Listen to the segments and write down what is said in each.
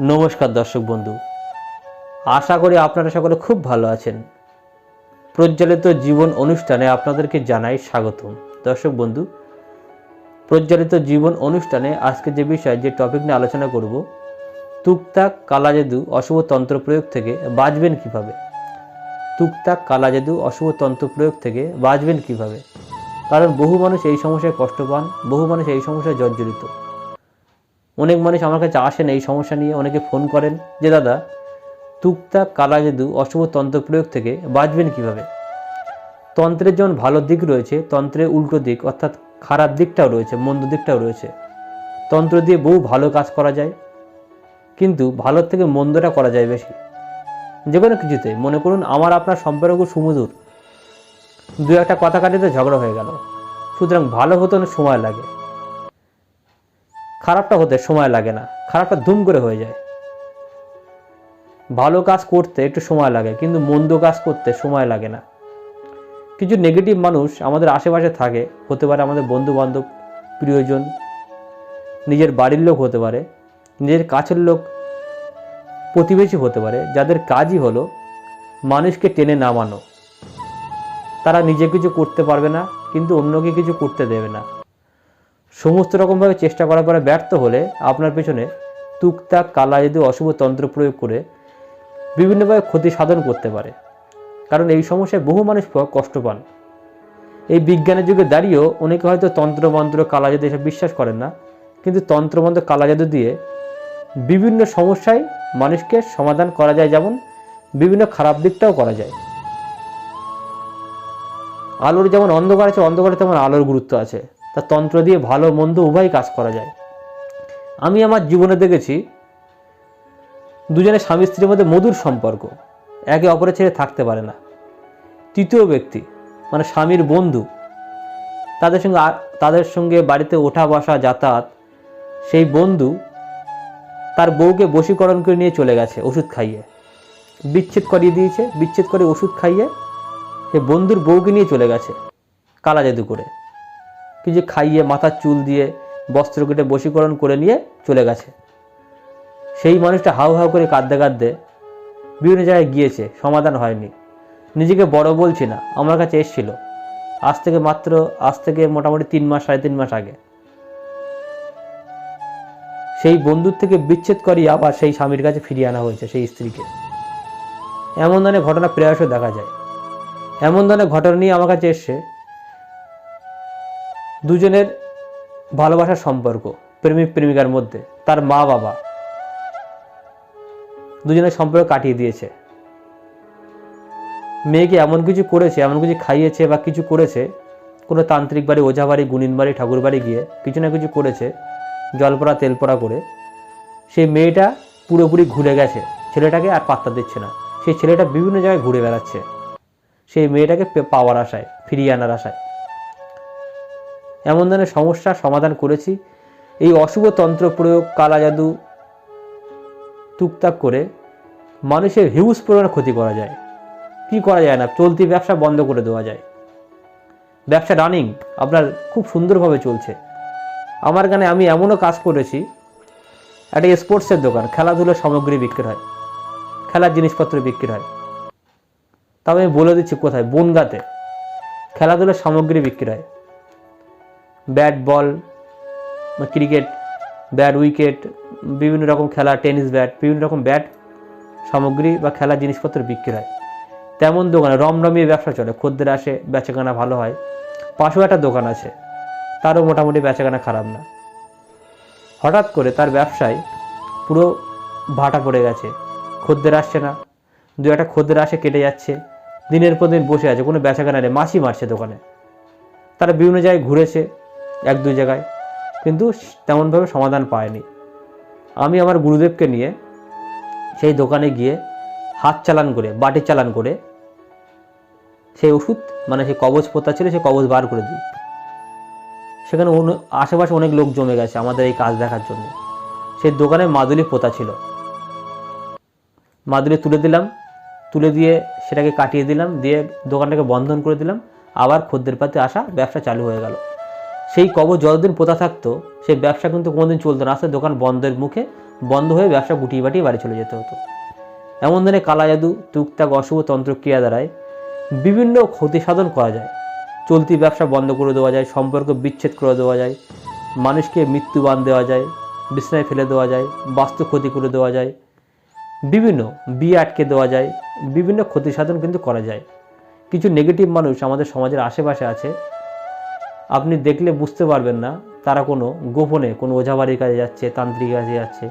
নমস্কার দর্শক বন্ধু। আশা করি আপনারা সকলে খুব ভালো আছেন। প্রজ্বলিত জীবন অনুষ্ঠানে আপনাদেরকে জানাই স্বাগতম। দর্শক বন্ধু, প্রজ্বলিত জীবন অনুষ্ঠানে আজকে যে বিষয়, যে টপিক নিয়ে আলোচনা করব তুকতাক কালাজাদু অশুভ তন্ত্র প্রয়োগ থেকে বাঁচবেন কীভাবে? তুকতাক কালাজাদু অশুভ তন্ত্র প্রয়োগ থেকে বাঁচবেন কীভাবে? কারণ বহু মানুষ এই সমস্যায় কষ্ট পান, বহু মানুষ এই সমস্যায় জর্জরিত। অনেক মানুষ আমার কাছে আসেন, এই সমস্যা নিয়ে অনেকে ফোন করেন যে, দাদা তুকতাক কালাজাদু অশুভ তন্ত্র প্রয়োগ থেকে বাঁচবেন কীভাবে? তন্ত্রের যেমন ভালো দিক রয়েছে, তন্ত্রের উল্টো দিক অর্থাৎ খারাপ দিকটাও রয়েছে, মন্দ দিকটাও রয়েছে। তন্ত্র দিয়ে বহু ভালো কাজ করা যায়, কিন্তু ভালোর থেকে মন্দটা করা যায় বেশি। যে কোনো কিছুতে, মনে করুন আমার আপনার সম্পর্ক সুমধুর। দু একটা কথা কাটিতে ঝগড়া হয়ে গেল। সুতরাং ভালো হতে অনেক সময় লাগে। খারাপটা হতে সময় লাগে না। খারাপটা ধুম করে হয়ে যায়। ভালো কাজ করতে একটু সময় লাগে, কিন্তু মন্দ কাজ করতে সময় লাগে না। কিছু নেগেটিভ মানুষ আমাদের আশেপাশে থাকে, হতে পারে আমাদের বন্ধু বান্ধব প্রিয়জন, নিজের বাড়ির লোক হতে পারে, নিজের কাছের লোক, প্রতিবেশী হতে পারে, যাদের কাজই হলো মানুষকে টেনে নামানো। তারা নিজে কিছু করতে পারবে না, কিন্তু অন্যকে কিছু করতে দেবে না। সমস্ত রকমভাবে চেষ্টা করার পরে ব্যর্থ হলে আপনার পেছনে টুকটাক কালা যদি অশুভ তন্ত্র প্রয়োগ করে বিভিন্নভাবে ক্ষতি সাধন করতে পারে। কারণ এই সমস্যায় বহু মানুষ কষ্ট পান। এই বিজ্ঞানের যুগে দাঁড়িয়েও অনেকে হয়তো তন্ত্রমন্ত্র কালাজাদু এসব বিশ্বাস করেন না, কিন্তু তন্ত্রমন্ত্র কালাজাদু দিয়ে বিভিন্ন সমস্যায় মানুষকে সমাধান করা যায়, যেমন বিভিন্ন খারাপ দিকটাও করা যায়। আলোর যেমন অন্ধকার আছে, অন্ধকারে তেমন আলোর গুরুত্ব আছে। তা তন্ত্র দিয়ে ভালো মন্দ উভয় কাজ করা যায়। আমি আমার জীবনে দেখেছি, দুজনে স্বামী স্ত্রীর মধ্যে মধুর সম্পর্ক, একে অপরের ছেড়ে থাকতে পারে না। তৃতীয় ব্যক্তি মানে স্বামীর বন্ধু, তাদের সঙ্গে তাদের সঙ্গে বাড়িতে ওঠা বসা যাতায়াত, সেই বন্ধু তার বউকে বশীকরণ করে নিয়ে চলে গেছে ওষুধ খাইয়ে। বিচ্ছেদ করিয়ে দিয়েছে, বিচ্ছেদ করে ওষুধ খাইয়ে সে বন্ধুর বউকে নিয়ে চলে গেছে কালা জাদু করে। কিছু খাইয়ে মাথার চুল দিয়ে বস্ত্র কেটে বশীকরণ করে নিয়ে চলে গেছে। সেই মানুষটা হাউ হাউ করে কাঁদতে কাঁদতে বিভিন্ন জায়গায় গিয়েছে, সমাধান হয়নি। নিজেকে বড় বলছি না, আমার কাছে এসেছিল। আজ থেকে মাত্র, আজ থেকে মোটামুটি তিন মাস, সাড়ে তিন মাস আগে। সেই বন্ধুর থেকে বিচ্ছেদ করিয়ে আবার সেই স্বামীর কাছে ফিরিয়ে আনা হয়েছে সেই স্ত্রীকে। এমন ধরনের ঘটনা প্রায়শই দেখা যায়। এমন ধরনের ঘটনা নিয়ে আমার কাছে এসছে দুজনের ভালোবাসার সম্পর্ক, প্রেমিক প্রেমিকার মধ্যে, তার মা বাবা। দুজনের সম্পর্ক কাটিয়ে দিয়েছে। মেয়েকে এমন কিছু করেছে, এমন কিছু খাইয়েছে বা কিছু করেছে, কোনো তান্ত্রিক বাড়ি, ওঝা বাড়ি গুনিন বাড়ি, ঠাকুর বাড়ি গিয়ে কিছু না কিছু করেছে জলপড়া তেলপড়া করে। সেই মেয়েটা পুরোপুরি ঘুরে গেছে, ছেলেটাকে আর পাত্তা দিচ্ছে না। সেই ছেলেটা বিভিন্ন জায়গায় ঘুরে বেড়াচ্ছে। সেই মেয়েটাকে পাওয়ার আশায়, ফিরিয়ে আনার আশায়। এমন ধরনের সমস্যার সমাধান করেছি। এই অশুভ তন্ত্র প্রয়োগ, কালা জাদু টুকটাক করে মানুষের হিউজ পরিমাণে ক্ষতি করা যায়। কি করা যায় না? চলতি ব্যবসা বন্ধ করে দেওয়া যায়। ব্যবসা রানিং আপনার খুব সুন্দরভাবে চলছে। আমার গানে আমি এমনও কাজ করেছি, একটা স্পোর্টসের দোকান, খেলাধুলোর সামগ্রী বিক্রি হয়, খেলার জিনিসপত্র বিক্রি হয়। তবে আমি বলে দিচ্ছি কোথায়? বনগাতে। খেলাধুলার সামগ্রী বিক্রি হয়। Bat ball cricket, bat, wicket, বিভিন্ন রকম খেলা, টেনিস ব্যাট, বিভিন্ন রকম ব্যাট সামগ্রী বা খেলার জিনিসপত্র বিক্রি হয়। তেমন দোকানে রমরমিয়ে ব্যবসা চলে, খদ্দের আসে, বেচাকেনা ভালো হয়। পাশেও একটা দোকান আছে, তারও মোটামুটি বেচাকেনা খারাপ না। হঠাৎ করে তার ব্যবসায় পুরো ভাটা পড়ে গেছে, খদ্দের আসছে না। দু একটা খদ্দের আসে, কেটে যাচ্ছে, দিনের পর দিন বসে আছে, কোনো বেচাকেনা নেই মাছি মারছে দোকানে। তারা বিভিন্ন জায়গায় ঘুরেছে এক দুই জায়গায়। কিন্তু তেমনভাবে সমাধান পায়নি। আমি আমার গুরুদেবকে নিয়ে সেই দোকানে গিয়ে হাত চালান করে, বাটি চালান করে সেই ওষুধ মানে সেই কবজ পোতা ছিল, সেই কবজ বার করে দিই। সেখানে আশেপাশে অনেক লোক জমে গেছে আমাদের এই কাজ দেখার জন্য। সেই দোকানে মাদুলি পোতা ছিল। মাদুলি তুলে দিলাম, তুলে দিয়ে সেটাকে কাটিয়ে দিলাম, দিয়ে দোকানটাকে বন্ধন করে দিলাম। আবার খদ্দের পাতে আসা, ব্যবসা চালু হয়ে গেল। সেই কবর যতদিন পোতা থাকতো, সেই ব্যবসা কিন্তু কোনোদিন চলতো না। আস্তে দোকান বন্ধের মুখে বন্ধ হয়ে ব্যবসা গুটিয়ে বাটিয়ে বাড়ি চলে যেতে হতো। এমন ধরনের কালা জাদু, টুকটাক অশুভ তন্ত্র ক্রিয়া দ্বারায় বিভিন্ন ক্ষতি সাধন করা যায়। চলতি ব্যবসা বন্ধ করে দেওয়া যায়, সম্পর্ক বিচ্ছেদ করে দেওয়া যায়, মানুষকে মৃত্যুবান দেওয়া যায়, বিছনায় ফেলে দেওয়া যায়, বাস্তু ক্ষতি করে দেওয়া যায়, বিভিন্ন বিয়ে আটকে দেওয়া যায়, বিভিন্ন ক্ষতি সাধন কিন্তু করা যায়। কিছু নেগেটিভ মানুষ আমাদের সমাজের আশেপাশে আছে আপনি দেখলে বুঝতে পারবেন না, তারা কোনো গোপনে কোনো ওঝাবাড়ির কাজে যাচ্ছে তান্ত্রিক কাজে যাচ্ছে,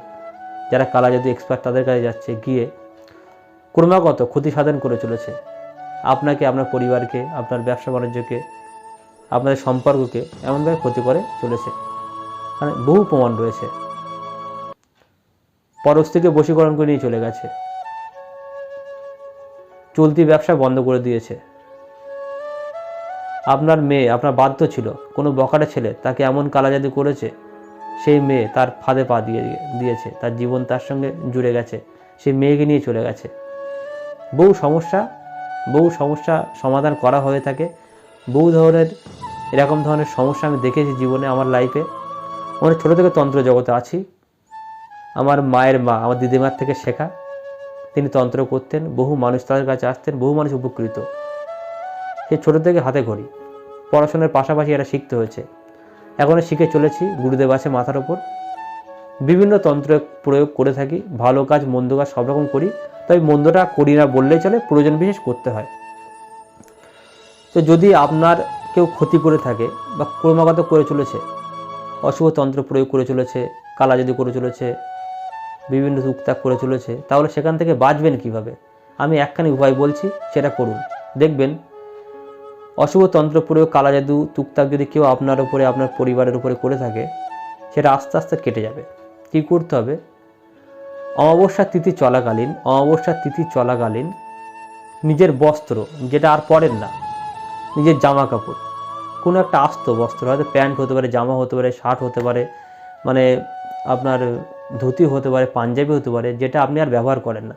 যারা কালা জাদু এক্সপার্ট তাদের কাছে যাচ্ছে, গিয়ে ক্রমাগত ক্ষতি সাধন করে চলেছে। আপনাকে, আপনার পরিবারকে, আপনার ব্যবসা বাণিজ্যকে, আপনাদের সম্পর্ককে এমনভাবে ক্ষতি করে চলেছে। মানে বহু প্রমাণ রয়েছে। পরশ থেকে বশীকরণ করে নিয়ে চলে গেছে। চলতি ব্যবসা বন্ধ করে দিয়েছে। আপনার মেয়ে আপনার বাধ্য ছিল। কোনো বকাটা ছেলে তাকে এমন কালাজাদি করেছে, সেই মেয়ে তার ফাঁদে পা দিয়ে দিয়েছে, তার জীবন তার সঙ্গে জুড়ে গেছে সেই মেয়েকে নিয়ে চলে গেছে। বহু সমস্যা বহু সমস্যা সমাধান করা হয়ে থাকে। বহু ধরনের, এরকম ধরনের সমস্যা আমি দেখেছি জীবনে আমার লাইফে অনেক ছোটো থেকে তন্ত্র জগতে আছি। আমার মায়ের মা আমার দিদিমার থেকে শেখা। তিনি তন্ত্র করতেন, বহু মানুষ তাদের কাছে আসতেন, বহু মানুষ উপকৃত। সেই ছোটো থেকে হাতে ঘড়ি। পড়াশোনার পাশাপাশি এটা শিখতে হয়েছে। এখনও শিখে চলেছি গুরুদেব আছে মাথার ওপর বিভিন্ন তন্ত্র প্রয়োগ করে থাকি, ভালো কাজ, মন্দ কাজ সব রকম করি, তবে মন্দটা করি না বললেই চলে, প্রয়োজন বিশেষ করতে হয়। তো যদি আপনার কেউ ক্ষতি করে থাকে বা ক্রমাগত করে চলেছে, অশুভ তন্ত্র প্রয়োগ করে চলেছে, কালা যদি করে চলেছে, বিভিন্ন টুকটাক করে চলেছে, তাহলে সেখান থেকে বাঁচবেন কীভাবে? আমি একখানি উপায় বলছি, সেটা করুন। দেখবেন অশুভ তন্ত্র প্রয়োগ কালা জাদু টুকটাক যদি কেউ আপনার উপরে, আপনার পরিবারের উপরে করে থাকে, সেটা আস্তে আস্তে কেটে যাবে। কী করতে হবে? অমাবস্যার তিথি চলাকালীন, অমাবস্যার তিথি চলাকালীন নিজের বস্ত্র, যেটা আর পরেন না, নিজের জামা কাপড়, কোনো একটা আস্ত বস্ত্র, হয়তো প্যান্ট হতে পারে, জামা হতে পারে, শার্ট হতে পারে মানে আপনার ধুতি হতে পারে, পাঞ্জাবি হতে পারে, যেটা আপনি আর ব্যবহার করেন না।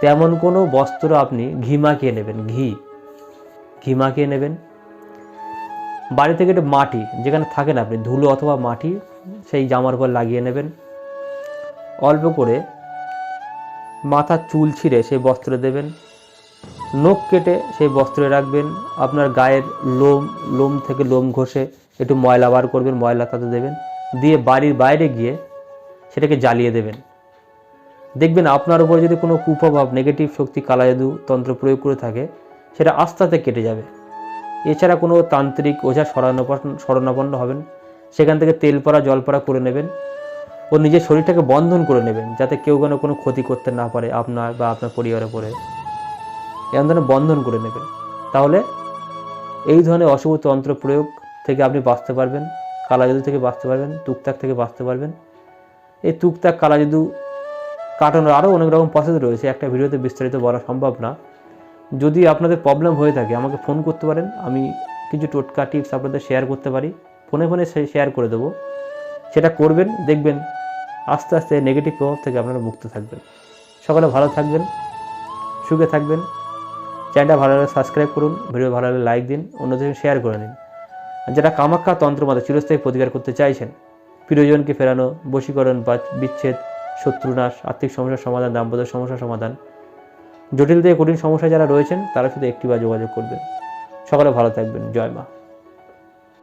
তেমন কোনো বস্ত্র আপনি ঘি মাখিয়ে নেবেন, ঘি। ঘি মাখিয়ে নেবেন। বাড়ি থেকে একটু মাটি, যেখানে থাকেন আপনি, ধুলো অথবা মাটি, সেই জামার উপর লাগিয়ে নেবেন। অল্প করে মাথার চুল ছিঁড়ে সেই বস্ত্রে দেবেন। নখ কেটে সেই বস্ত্রে রাখবেন। আপনার গায়ের লোম লোম থেকে লোম ঘষে একটু ময়লা বার করবেন, ময়লা তাতে দেবেন। দিয়ে বাড়ির বাইরে গিয়ে সেটাকে জ্বালিয়ে দেবেন। দেখবেন আপনার উপর যদি কোনো কুপ্রভাব নেগেটিভ শক্তি কালা জাদু তন্ত্র প্রয়োগ করে থাকে সেটা আস্তে আস্তে কেটে যাবে। এছাড়া কোনো তান্ত্রিক ওঝা শরণাপন্ন শরণাপন্ন হবেন। সেখান থেকে তেল পড়া, জল পড়া করে নেবেন ও নিজের শরীরটাকে বন্ধন করে নেবেন যাতে কেউ যেন কোনো ক্ষতি করতে না পারে আপনার বা আপনার পরিবারের উপরে। এমন ধরনের বন্ধন করে নেবেন। তাহলে এই ধরনের অশুভ তন্ত্র প্রয়োগ থেকে আপনি বাঁচতে পারবেন, কালাজাদু থেকে বাঁচতে পারবেন টুকটাক থেকে বাঁচতে পারবেন। এই টুকটাক কালাজাদু কাটানোর আরও অনেক রকম প্রসেস রয়েছে। একটা ভিডিওতে বিস্তারিত বলা সম্ভব না। যদি আপনাদের প্রবলেম হয়ে থাকে, আমাকে ফোন করতে পারেন, আমি কিছু টোটকা টিপস আপনাদের শেয়ার করতে পারি। ফোনে ফোনে শেয়ার করে দেবো। সেটা করবেন, দেখবেন আস্তে আস্তে নেগেটিভ প্রভাব থেকে আপনারা মুক্ত থাকবেন। সকালে ভালো থাকবেন, সুখে থাকবেন। চ্যানেলটা ভালো লাগলে সাবস্ক্রাইব করুন ভিডিও ভালো লাগলে লাইক দিন, অন্যদের শেয়ার করে নিন। আর যারা কামাখ্যা তন্ত্র মতে চিরস্থায়ী প্রতিকার করতে চাইছেন, প্রিয়জনকে ফেরানো, বশীকরণ বা বিচ্ছেদ, শত্রুনাশ, আর্থিক সমস্যার সমাধান, দাম্পত্য সমস্যার সমাধান জটিল থেকে কঠিন সমস্যায় যারা রয়েছেন, তারা শুধু একটি বা যোগাযোগ করবেন। সকালে ভালো থাকবেন। জয় মা।